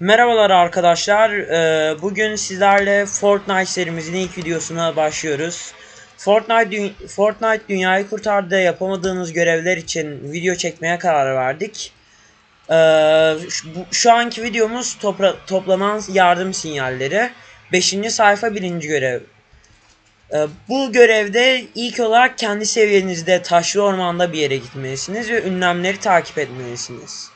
Merhabalar arkadaşlar. Ee, Bugün sizlerle Fortnite serimizin ilk videosuna başlıyoruz. Fortnite, dü- Fortnite dünyayı kurtardı yapamadığınız görevler için video çekmeye karar verdik. Ee, şu, anki videomuz toplanan yardım sinyalleri. 5. sayfa 1. görev. Ee, bu görevde ilk olarak kendi seviyenizde taşlı ormanda bir yere gitmelisiniz ve ünlemleri takip etmelisiniz.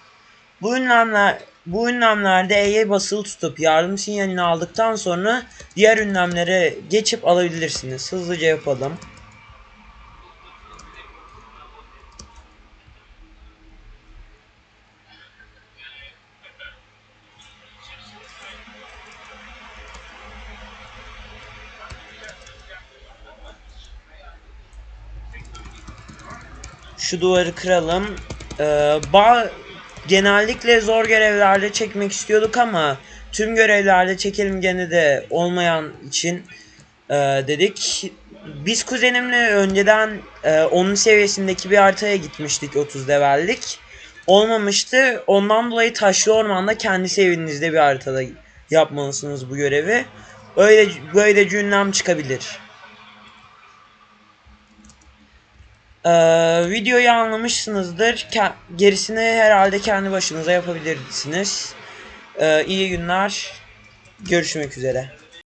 Bu ünlemler bu ünlemlerde E'ye basılı tutup yardım sinyalini aldıktan sonra diğer ünlemlere geçip alabilirsiniz. Hızlıca yapalım. Şu duvarı kıralım. Ee, ba genellikle zor görevlerde çekmek istiyorduk ama tüm görevlerde çekelim gene de olmayan için e, dedik. Biz kuzenimle önceden e, onun seviyesindeki bir haritaya gitmiştik 30 levellik. Olmamıştı. Ondan dolayı taşlı ormanda kendi seviyenizde bir haritada yapmalısınız bu görevi. Öyle böylece ünlem çıkabilir. Ee, videoyu anlamışsınızdır. Ke- gerisini herhalde kendi başınıza yapabilirsiniz. Ee, iyi günler. Görüşmek üzere.